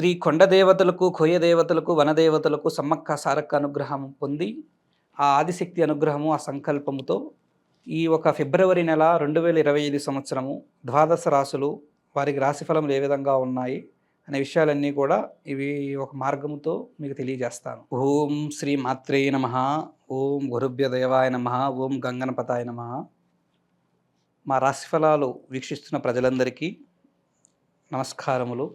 శ్రీ కొండ దేవతలకు కోయ దేవతలకు వనదేవతలకు సమ్మక్క సారక్క అనుగ్రహం పొంది ఆ ఆదిశక్తి అనుగ్రహము ఆ సంకల్పముతో ఈ ఒక ఫిబ్రవరి నెల రెండు వేల ఇరవై ఐదు సంవత్సరము ద్వాదశ రాసులు వారికి రాశిఫలములు ఏ విధంగా ఉన్నాయి అనే విషయాలన్నీ కూడా ఇవి ఒక మార్గముతో మీకు తెలియజేస్తాను. ఓం శ్రీ మాత్రే నమ. ఓం గురుభ్య దేవాయ నమ. ఓం గంగనపతాయ నమ. మా రాశిఫలాలు వీక్షిస్తున్న ప్రజలందరికీ నమస్కారములు.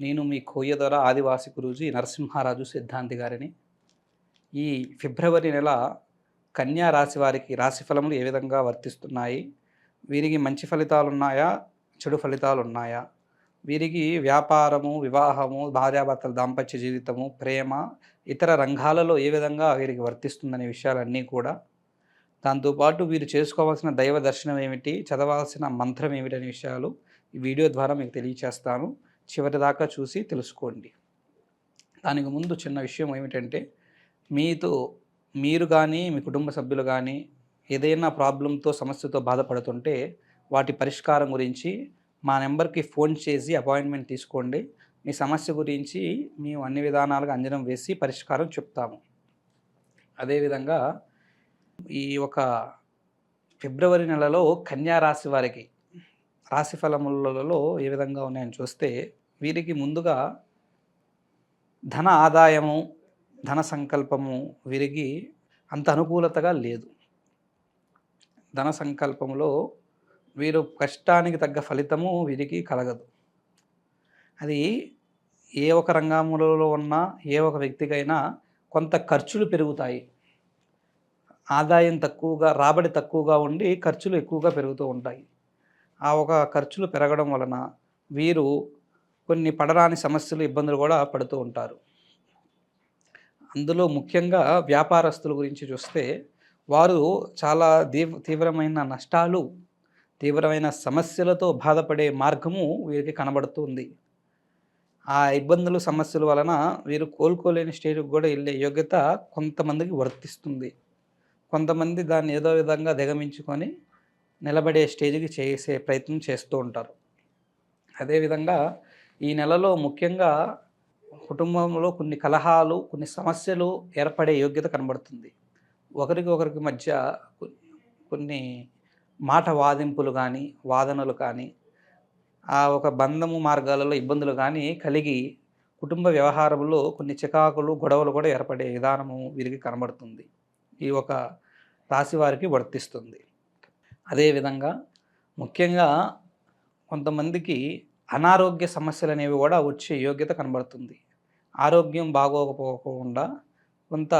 నేను మీ కోయ్యదొర ఆదివాసి గురూజీ నరసింహారాజు సిద్ధాంతి గారిని. ఈ ఫిబ్రవరి నెల కన్యా రాశి వారికి రాశి ఫలములు ఏ విధంగా వర్తిస్తున్నాయి? వీరికి మంచి ఫలితాలు ఉన్నాయా చెడు ఫలితాలు ఉన్నాయా వీరికి వ్యాపారము వివాహము భార్యాభర్తల దాంపత్య జీవితము ప్రేమ ఇతర రంగాలలో ఏ విధంగా వీరికి వర్తిస్తుందనే విషయాలన్నీ కూడా. దాంతోపాటు వీరు చేసుకోవాల్సిన దైవ దర్శనం ఏమిటి చదవాల్సిన మంత్రం ఏమిటనే విషయాలు ఈ వీడియో ద్వారా మీకు తెలియచేస్తాను. చివరి దాకా చూసి తెలుసుకోండి. దానికి ముందు చిన్న విషయం ఏమిటంటే మీతో మీరు కానీ మీ కుటుంబ సభ్యులు కానీ ఏదైనా ప్రాబ్లంతో సమస్యతో బాధపడుతుంటే వాటి పరిష్కారం గురించి మా నెంబర్కి ఫోన్ చేసి అపాయింట్మెంట్ తీసుకోండి. మీ సమస్య గురించి మేము అన్ని విధానాలుగా అంజనం వేసి పరిష్కారం చెప్తాము. అదేవిధంగా ఈ ఒక ఫిబ్రవరి నెలలో కన్యా రాశి వారికి రాశి ఫలములలో ఏ విధంగా ఉన్నాయని చూస్తే వీరికి ముందుగా ధన ఆదాయము ధన సంకల్పము వీరికి అంత అనుకూలతగా లేదు. ధన సంకల్పంలో వీరు కష్టానికి తగ్గ ఫలితము వీరికి కలగదు. అది ఏ ఒక రంగంలో ఉన్నా ఏ ఒక వ్యక్తికైనా కొంత ఖర్చులు పెరుగుతాయి. ఆదాయం తక్కువగా రాబడి తక్కువగా ఉండి ఖర్చులు ఎక్కువగా పెరుగుతూ ఉంటాయి. ఆ ఒక ఖర్చులు పెరగడం వలన వీరు కొన్ని పడరాని సమస్యలు ఇబ్బందులు కూడా పడుతూ ఉంటారు. అందులో ముఖ్యంగా వ్యాపారస్తుల గురించి చూస్తే వారు చాలా తీవ్ర తీవ్రమైన నష్టాలు తీవ్రమైన సమస్యలతో బాధపడే మార్గము వీరికి కనబడుతుంది ఆ ఇబ్బందులు సమస్యల వలన వీరు కోలుకోలేని స్టేజ్కి కూడా వెళ్ళే యోగ్యత కొంతమందికి వర్తిస్తుంది. కొంతమంది దాన్ని ఏదో విధంగా దిగమించుకొని నిలబడే స్టేజ్కి చేసే ప్రయత్నం చేస్తూ ఉంటారు. అదేవిధంగా ఈ నెలలో ముఖ్యంగా కుటుంబంలో కొన్ని కలహాలు కొన్ని సమస్యలు ఏర్పడే యోగ్యత కనబడుతుంది. ఒకరికి ఒకరికి మధ్య కొన్ని మాట వాదింపులు కానీ వాదనలు కానీ ఆ ఒక బంధము మార్గాలలో ఇబ్బందులు కానీ కలిగి కుటుంబ వ్యవహారంలో కొన్ని చికాకులు గొడవలు కూడా ఏర్పడే విధానము వీరికి కనబడుతుంది. ఈ ఒక రాశి వారికి వర్తిస్తుంది. అదేవిధంగా ముఖ్యంగా కొంతమందికి అనారోగ్య సమస్యలు అనేవి కూడా వచ్చే యోగ్యత కనబడుతుంది. ఆరోగ్యం బాగోకపోకుండా కొంత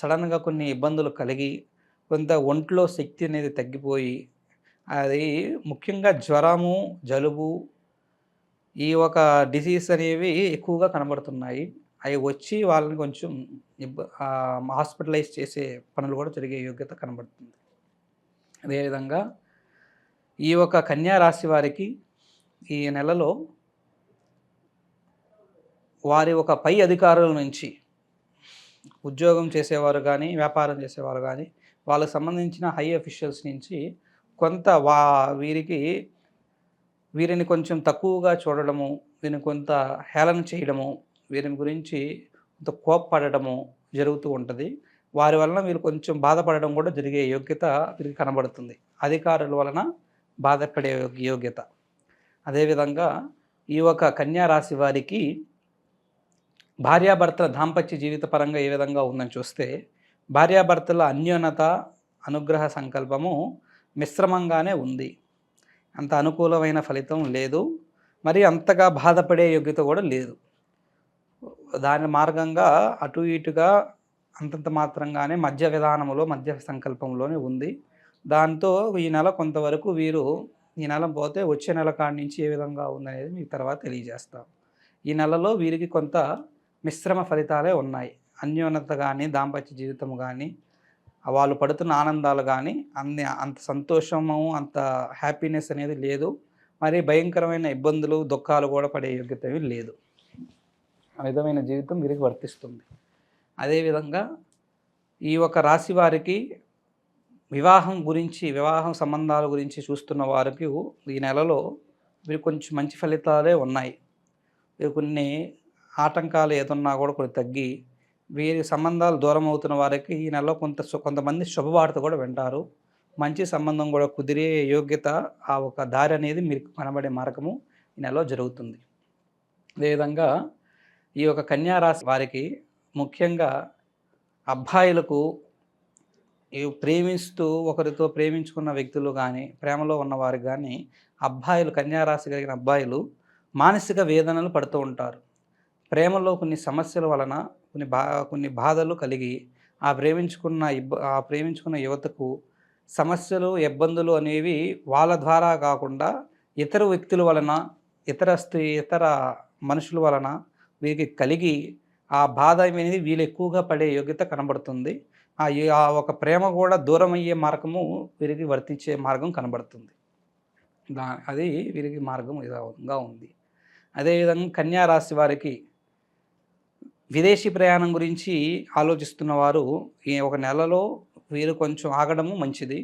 సడన్గా కొన్ని ఇబ్బందులు కలిగి కొంత ఒంట్లో శక్తి అనేది తగ్గిపోయి అది ముఖ్యంగా జ్వరము జలుబు ఈ ఒక డిసీజ్ అనేవి ఎక్కువగా కనబడుతున్నాయి. అవి వచ్చి వాళ్ళని కొంచెం హాస్పిటలైజ్ చేసే పనులు కూడా జరిగే యోగ్యత కనబడుతుంది. అదేవిధంగా ఈ ఒక కన్యా రాశి వారికి ఈ నెలలో వారి ఒక పై అధికారుల నుంచి ఉద్యోగం చేసేవారు కానీ వ్యాపారం చేసేవారు కానీ వాళ్ళకు సంబంధించిన హై అఫీషియల్స్ నుంచి కొంత వా వీరికి వీరిని కొంచెం తక్కువగా చూడడము వీరిని కొంత హేళన చేయడము వీరిని గురించి కొంత కోప్పడము జరుగుతూ ఉంటుంది. వారి వలన వీరు కొంచెం బాధపడడం కూడా జరిగే యోగ్యత వీరికి కనబడుతుంది. అధికారుల వలన బాధపడే యోగ్యత. అదేవిధంగా ఈ ఒక కన్యా రాశి వారికి భార్యాభర్తల దాంపత్య జీవిత పరంగా ఏ విధంగా ఉందని చూస్తే భార్యాభర్తల అన్యోన్యత అనుగ్రహ సంకల్పము మిశ్రమంగానే ఉంది. అంత అనుకూలమైన ఫలితం లేదు. మరి అంతగా బాధపడే యోగ్యత కూడా లేదు. దాని మార్గంగా అటు ఇటుగా అంతంత మాత్రంగానే మధ్య విధానంలో మధ్య సంకల్పంలోనే ఉంది. దాంతో ఈ నెల కొంతవరకు వీరు ఈ నెల పోతే వచ్చే నెల కాడి నుంచి ఏ విధంగా ఉందనేది మీకు తర్వాత తెలియజేస్తాం. ఈ నెలలో వీరికి కొంత మిశ్రమ ఫలితాలే ఉన్నాయి. అన్యోన్నత కానీ దాంపత్య జీవితం కానీ వాళ్ళు పడుతున్న ఆనందాలు కానీ అన్ని అంత సంతోషము అంత హ్యాపీనెస్ అనేది లేదు. మరి భయంకరమైన ఇబ్బందులు దుఃఖాలు కూడా పడే యోగ్యత లేదు. ఆ విధమైన జీవితం వీరికి వర్తిస్తుంది. అదేవిధంగా ఈ ఒక రాశి వారికి వివాహం గురించి వివాహం సంబంధాల గురించి చూస్తున్న వారికి ఈ నెలలో మీరు కొంచెం మంచి ఫలితాలే ఉన్నాయి. వీరు కొన్ని ఆటంకాలు ఏదన్నా కూడా కొన్ని తగ్గి వీరి సంబంధాలు దూరం అవుతున్న వారికి ఈ నెలలో కొంత కొంతమంది శుభవార్త కూడా వింటారు. మంచి సంబంధం కూడా కుదిరే యోగ్యత ఆ ఒక దారి అనేది మీరు కనబడే మార్గము ఈ నెలలో జరుగుతుంది. అదేవిధంగా ఈ యొక్క కన్యారాశి వారికి ముఖ్యంగా అబ్బాయిలకు ప్రేమిస్తూ ఒకరితో ప్రేమించుకున్న వ్యక్తులు కానీ ప్రేమలో ఉన్నవారు కానీ అబ్బాయిలు కన్యారాశి కలిగిన అబ్బాయిలు మానసిక వేదనలు పడుతూ ఉంటారు. ప్రేమలో కొన్ని సమస్యల వలన కొన్ని బా కొన్ని బాధలు కలిగి ఆ ప్రేమించుకున్న ఇబ్బ ఆ ప్రేమించుకున్న యువతకు సమస్యలు ఇబ్బందులు అనేవి వాళ్ళ ద్వారా కాకుండా ఇతర వ్యక్తుల వలన ఇతర స్త్రీ ఇతర మనుషుల వలన వీరికి కలిగి ఆ బాధ అనేది వీళ్ళు ఎక్కువగా పడే యోగ్యత కనబడుతుంది. ఆ ఆ ఒక ప్రేమ కూడా దూరం అయ్యే మార్గము వీరికి వర్తించే మార్గం కనబడుతుంది. దా అది వీరికి మార్గం ఇదిగా ఉంది. అదేవిధంగా కన్యా రాశి వారికి విదేశీ ప్రయాణం గురించి ఆలోచిస్తున్న వారు ఈ ఒక నెలలో వీరు కొంచెం ఆగడము మంచిది.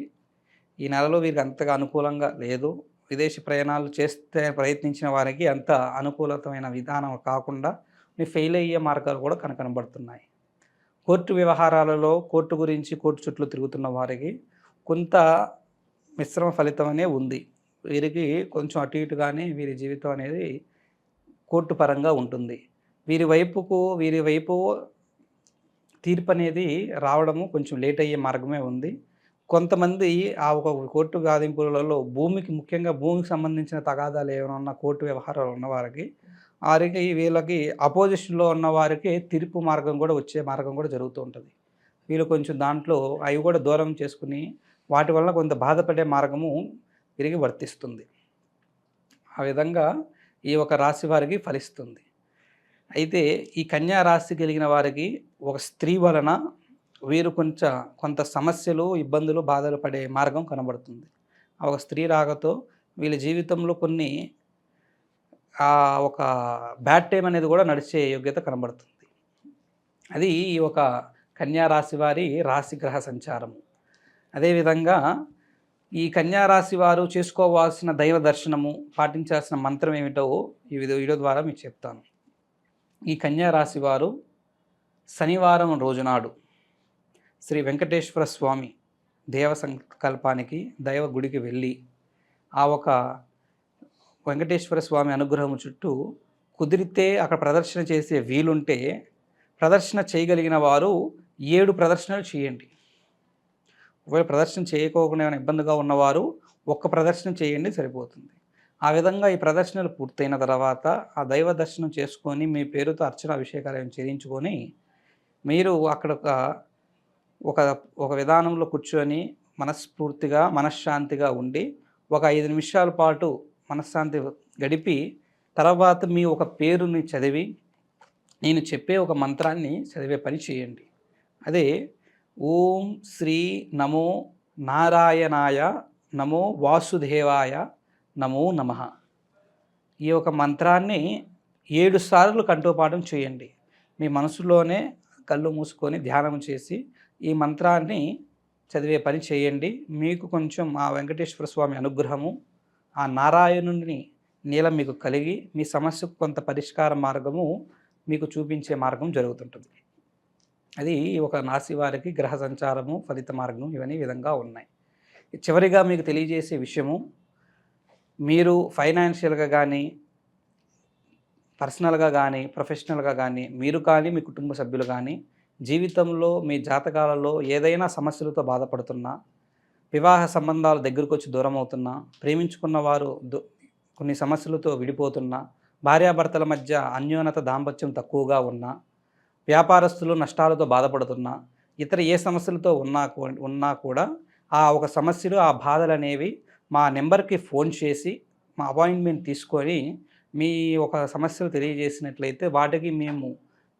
ఈ నెలలో వీరికి అంతగా అనుకూలంగా లేదు. విదేశీ ప్రయాణాలు చేస్తే ప్రయత్నించిన వారికి అంత అనుకూలతమైన విధానం కాకుండా ఫెయిల్ అయ్యే మార్గాలు కూడా కన కనబడుతున్నాయి కోర్టు వ్యవహారాలలో కోర్టు గురించి కోర్టు చుట్టూ తిరుగుతున్న వారికి కొంత మిశ్రమ ఫలితం అనే ఉంది. వీరికి కొంచెం అటు ఇటుగానే వీరి జీవితం అనేది కోర్టు పరంగా ఉంటుంది. వీరి వైపుకు వీరి వైపు తీర్పు అనేది రావడము కొంచెం లేట్ అయ్యే మార్గమే ఉంది. కొంతమంది ఆ ఒక కోర్టు గాదింపులలో భూమికి ముఖ్యంగా భూమికి సంబంధించిన తగాదాలు ఏమైనా ఉన్న కోర్టు వ్యవహారాలు ఉన్న వారికి వారికి వీళ్ళకి అపోజిషన్లో ఉన్న వారికి తీర్పు మార్గం కూడా వచ్చే మార్గం కూడా జరుగుతూ ఉంటుంది. వీళ్ళు కొంచెం దాంట్లో అవి కూడా దూరం చేసుకుని వాటి వల్ల కొంత బాధపడే మార్గము తిరిగి వర్తిస్తుంది. ఆ విధంగా ఈ ఒక రాశి వారికి ఫలిస్తుంది. అయితే ఈ కన్యా రాశి కలిగిన వారికి ఒక స్త్రీ వలన వీరు కొంచెం కొంత సమస్యలు ఇబ్బందులు బాధలు పడే మార్గం కనబడుతుంది. ఆ ఒక స్త్రీ రాకతో వీళ్ళ జీవితంలో కొన్ని ఒక బ్యాడ్ టైం అనేది కూడా నడిచే యోగ్యత కనబడుతుంది. అది ఈ ఒక కన్యా రాశి వారి రాశి గ్రహ సంచారము అదేవిధంగా ఈ కన్యా రాశి వారు చేసుకోవాల్సిన దైవ దర్శనము పాటించాల్సిన మంత్రం ఏమిటో ఈ వీడియో వీడియో ద్వారా మీకు చెప్తాను. ఈ కన్యా రాశి వారు శనివారం రోజునాడు శ్రీ వెంకటేశ్వర స్వామి దేవ సంకల్పానికి దైవ గుడికి వెళ్ళి ఆ ఒక వెంకటేశ్వర స్వామి అనుగ్రహం చుట్టూ కుదిరితే అక్కడ ప్రదర్శన చేసే వీలుంటే ప్రదర్శన చేయగలిగిన వారు ఏడు ప్రదర్శనలు చేయండి. ఒకవేళ ప్రదర్శన చేయకోకుండా ఏమైనా ఇబ్బందిగా ఉన్నవారు ఒక్క ప్రదర్శన చేయండి సరిపోతుంది. ఆ విధంగా ఈ ప్రదర్శనలు పూర్తయిన తర్వాత ఆ దైవ దర్శనం చేసుకొని మీ పేరుతో అర్చన అభిషేకాలు చేయించుకొని మీరు అక్కడ ఒక ఒక ఒక విధానంలో కూర్చొని మనస్ఫూర్తిగా మనశ్శాంతిగా ఉండి ఒక ఐదు నిమిషాల పాటు మనశ్శాంతి గడిపి తర్వాత మీ ఒక పేరుని చదివి నేను చెప్పే ఒక మంత్రాన్ని చదివే పని చేయండి. అదే ఓం శ్రీ నమో నారాయణాయ నమో వాసుదేవాయ నమో నమ. ఈ యొక్క మంత్రాన్ని ఏడు సార్లు కంఠోపాఠం చేయండి. మీ మనసులోనే కళ్ళు మూసుకొని ధ్యానం చేసి ఈ మంత్రాన్ని చదివే పని చేయండి. మీకు కొంచెం ఆ వెంకటేశ్వర స్వామి అనుగ్రహము ఆ నారాయణుని నీలం మీకు కలిగి మీ సమస్యకు కొంత పరిష్కార మార్గము మీకు చూపించే మార్గం జరుగుతుంటుంది. అది ఒక నాసి వారికి గ్రహ సంచారము ఫలిత మార్గం ఇవన్నీ విధంగా ఉన్నాయి. చివరిగా మీకు తెలియజేసే విషయము మీరు ఫైనాన్షియల్గా కానీ పర్సనల్గా కానీ ప్రొఫెషనల్గా కానీ మీరు కానీ మీ కుటుంబ సభ్యులు కానీ జీవితంలో మీ జాతకాలలో ఏదైనా సమస్యలతో బాధపడుతున్నా వివాహ సంబంధాలు దగ్గరకు వచ్చి దూరం అవుతున్నా ప్రేమించుకున్న వారు కొన్ని సమస్యలతో విడిపోతున్నా భార్యాభర్తల మధ్య అన్యోన్యత దాంపత్యం తక్కువగా ఉన్నా వ్యాపారస్తులు నష్టాలతో బాధపడుతున్నా ఇతర ఏ సమస్యలతో ఉన్నా ఉన్నా కూడా ఆ ఒక సమస్యలు ఆ బాధలు అనేవి మా నెంబర్కి ఫోన్ చేసి మా అపాయింట్మెంట్ తీసుకొని మీ ఒక సమస్యలు తెలియజేసినట్లయితే వాటికి మేము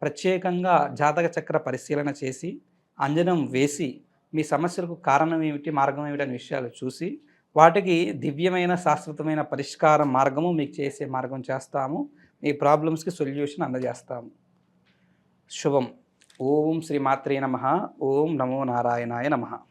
ప్రత్యేకంగా జాతక చక్ర పరిశీలన చేసి అంజనం వేసి మీ సమస్యలకు కారణం ఏమిటి మార్గం ఏమిటి అనే విషయాలు చూసి వాటికి దివ్యమైన శాశ్వతమైన పరిష్కార మార్గము మీకు చేసే మార్గం చేస్తాము. మీ ప్రాబ్లమ్స్కి సొల్యూషన్ అందజేస్తాము. శుభం. ఓం శ్రీ మాత్రే నమ. ఓం నమో నారాయణాయ నమః.